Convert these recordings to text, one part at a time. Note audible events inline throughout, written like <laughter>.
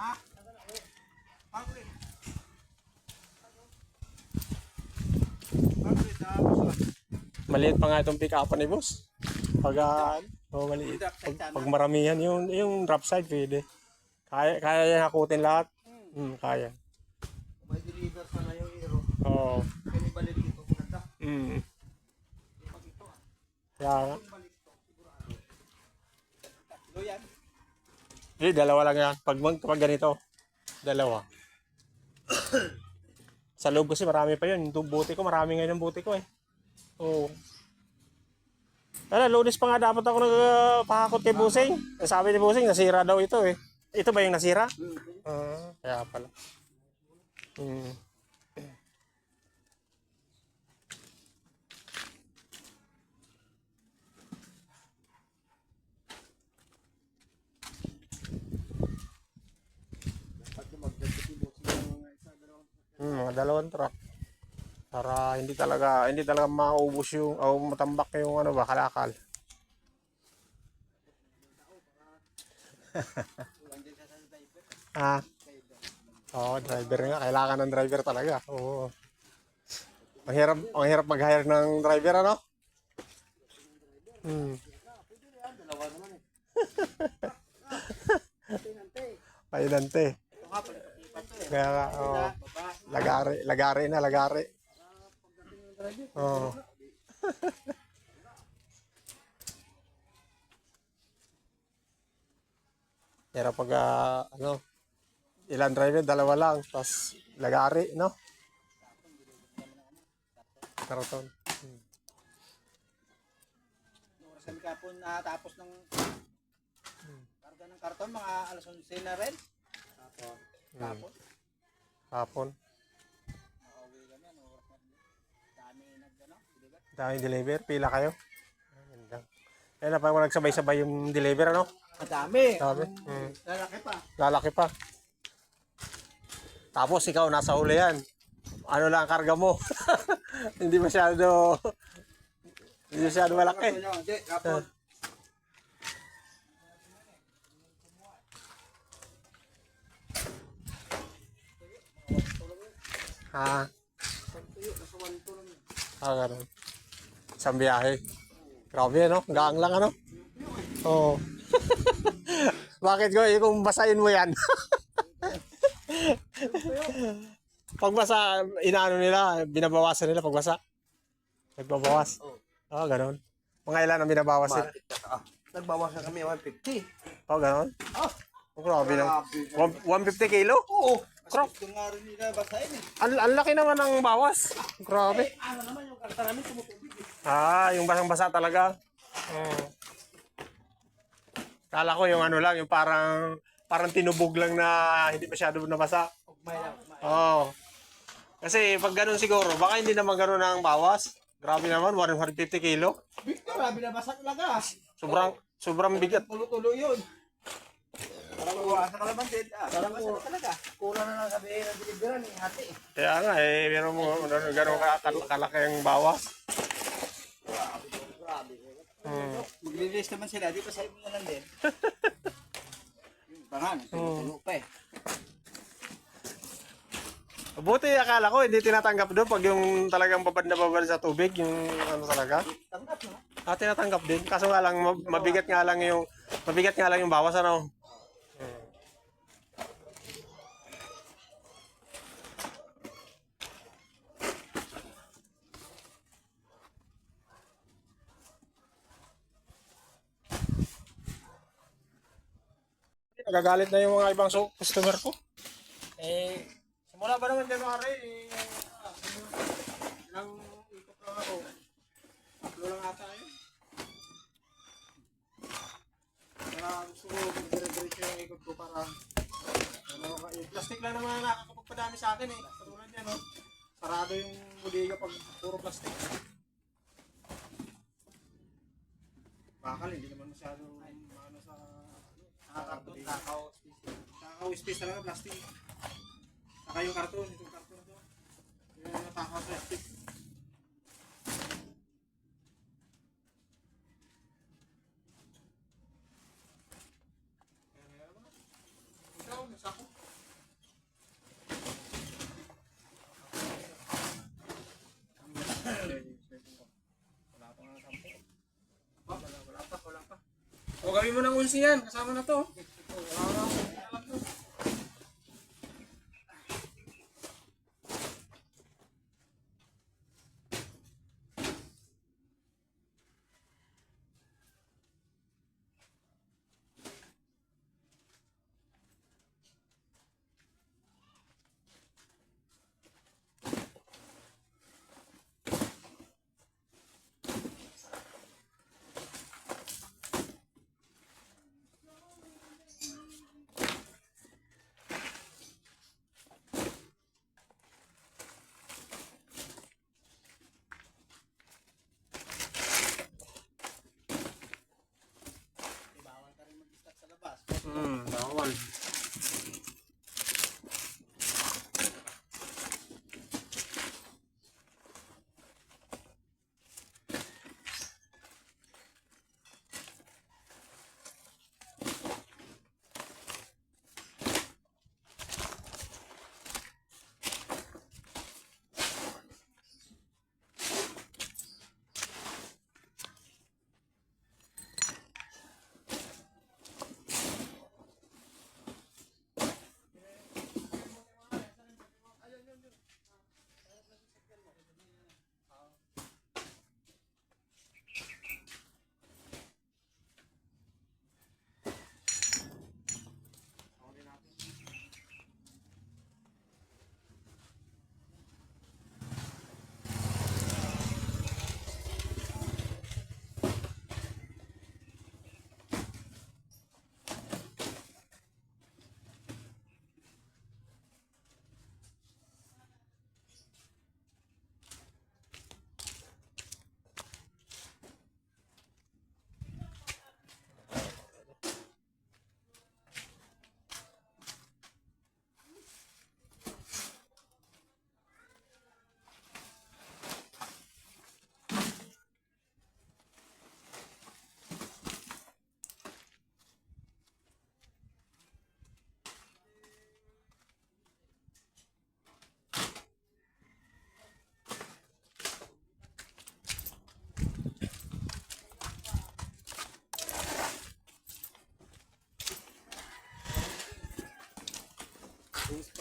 Ha? Ah, boss. Maliit pa nga itong pick-up ni boss. Pag, ah, oh, maliit. Pag, pag maramihan, yung, yung drop side pwede. Kaya, kaya yan hakutin lahat. Hmm, kaya. May deliver sana yung hero. Oo. Kaya balik dito. Maganda. Hmm. Ah. Kaya nga. Balik ito. Sigurado. Tatlo yan. Eh, dalawa lang yan. Pag, pag ganito, dalawa. Sa loob kasi marami pa yun. Yung buti ko, marami ngayon yung buti ko eh. Oo. Ano, lunes pa nga dapat ako nagpahakot kay Busing. Eh, Sabi ni Busing, nasira daw ito eh. Ito ba yung nasira? Ah, kaya pala. Hmm. Dapat yung magdagdag yung mga isa, dalawang Hmm, mga dalawang truck. Para hindi talaga hindi talaga maubos yung o matambak yung ano ba kalakal. <laughs> Ah. Oo, driver nga. Kailangan ng driver talaga. Oo. Ang hirap, ang hirap mag-hire ng driver, ano? Hmm. <laughs> Painante. Kaya nga, oo. Baba. Lagari, lagari na, lagari. Oo. Pero pag, ah, ano, ilan driver, dalawa lang. Tapos, lagari, no? Karaton. Oras kami kapon natapos ng karga ng karton, mga alas 11 na rin. Tapos, tapos, Hapon. Dami deliver. Pila kayo? Lang. Ayun na, parang nagsabay-sabay yung deliver, ano? Madami. Sabi. Mm. Lalaki pa. Lalaki pa. Tapos ikaw nasa huli yan. Ano lang ang karga mo? <laughs> hindi masyado hindi masyado malaki. Hindi, kapon. Ha? Tuyo, nasa 1 to lang yun. Ah, ganun. Isang biyahe. Grabe, no? Gaang lang, ano? Oo. <laughs> Bakit ko? Eh, kung basahin mo yan. <laughs> pag basa, inaano nila, binabawasan nila pag basa. Nagbabawas. Oo. Oo, ganun. Mga ilan ang binabawas nila? Ah, nagbawas na kami 150. Oo, ganun. Ah, Oh, grabe lang. grabe. One- 150 kilo? Oo. Crop. Ito nga rin nila basahin eh. Ang, ang laki naman ng bawas. Grabe. Ano naman yung karta namin tumutubig eh. Ah, yung basang-basa talaga. Oo. Kala ko yung ano lang, yung parang parang tinubog lang na hindi masyado nabasa. Ugmay lang. ugmay. Oo. Kasi pag ganun siguro, baka hindi naman ganun ang bawas. Grabe naman, 150 kilo. Victor, ah, binabasa talaga. Sobrang sobrang bigat. Tulo-tulo yun. Parang uwasa ka naman din. Ah, parang uwasa talaga. Kulang na lang sabihin ng deliveran eh, hati. Kaya nga eh, meron mo ano, ganun ka, kal- kalaki ang bawas. Grabe. Hmm. Magre-release naman sila, di pa sa inyo na lang din. <laughs> Bangan, tulo pa eh. Buti akala ko hindi tinatanggap doon pag yung talagang babad na babad sa tubig, yung ano talaga. Tanggap na. Ah, tinatanggap din. Kaso nga lang, mab- mabigat nga lang yung, mabigat nga lang yung bawas, ano. Nagagalit na yung mga ibang so- customer ko. Eh, simula ba naman January, eh, ah, ilang ikot lang ako. Tatlo lang ata yun. Kaya gusto ko dire-diretso yung ikot ko para ano, yung plastic lang naman nakakapagpadami sa akin eh. Katulad yan, no? Sarado yung bodega pag puro plastic. Bakal, hindi naman masyado ano sa Nakakarton, nakaw space. Takaw space talaga plastic. Saka yung karton, itong karton to. Yung natakaw plastic. Kaya, ano? Ikaw, nasa ako. Gawin mo ng unsi yan. Kasama na to.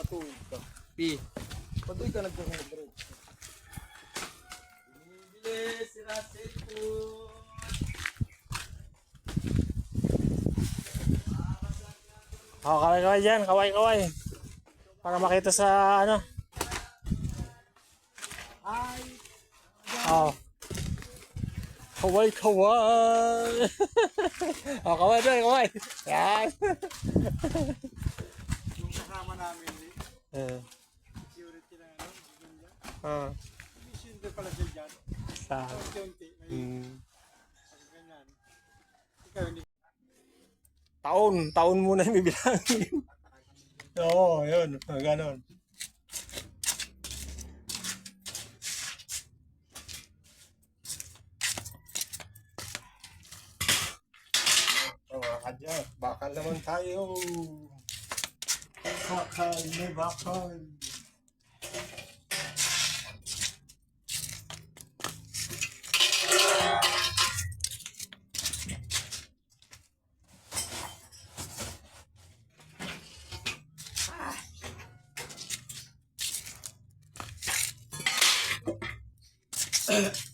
Ka. Pi. Patuloy ka nagkukunod rin. Binibili si Russell po. Oh, kaway kaway dyan. Kaway kaway. Para makita sa ano. Ay, Oh. <laughs> Kaway kaway. oh, kaway doon, kaway. Yan. <laughs> yung kasama namin eh. Security na ano. ganda. ah, Mission din pala siya dyan. sa Unti-unti. Mm, ganyan. Ikaw hindi. taon, taon muna yung bibilangin. <laughs> Oo, yun, ganon. Oh, mga kadyak, bakal naman tayo. Bakal, may bakal. Bakal,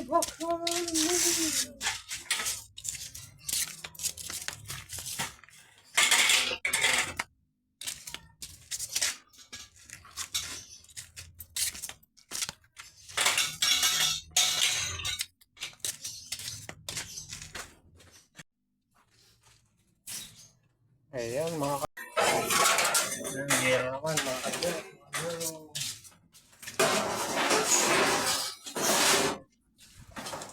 may bakal. Ayan, mga ka... Ayan, gira naman, mga kadya.